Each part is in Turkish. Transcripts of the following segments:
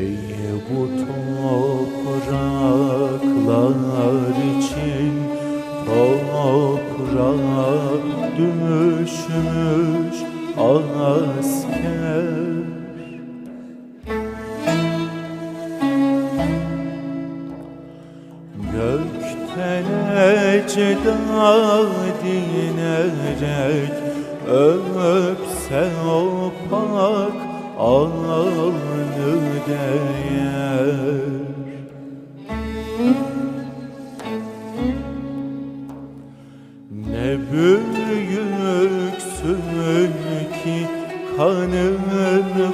Ey bu topraklar için toprağa düşmüş asker. Gökten ecdad dinerek öpse o pak alnı değer Ne büyüksün ki kanını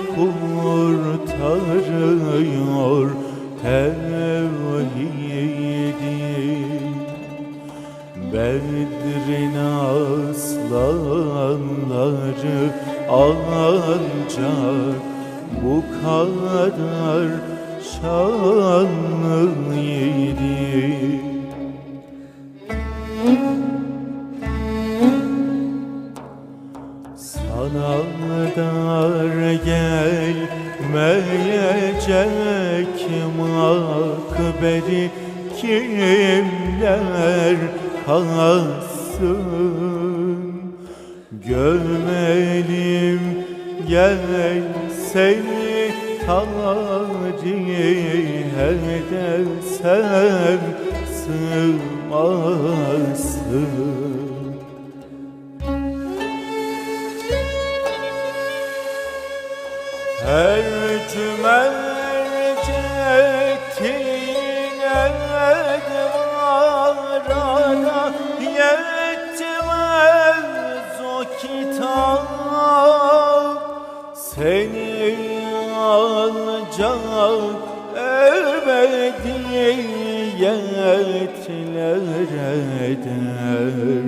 kurtarıyor tevhidi Bedrin aslanları ancak bu kadar şanlıydı Sana dar gelmeyecek makbedi kimler kalsın Gömelim gel seni tacih edersem sığmazsın. Her cümercetine Seni ancak ebediyetler eder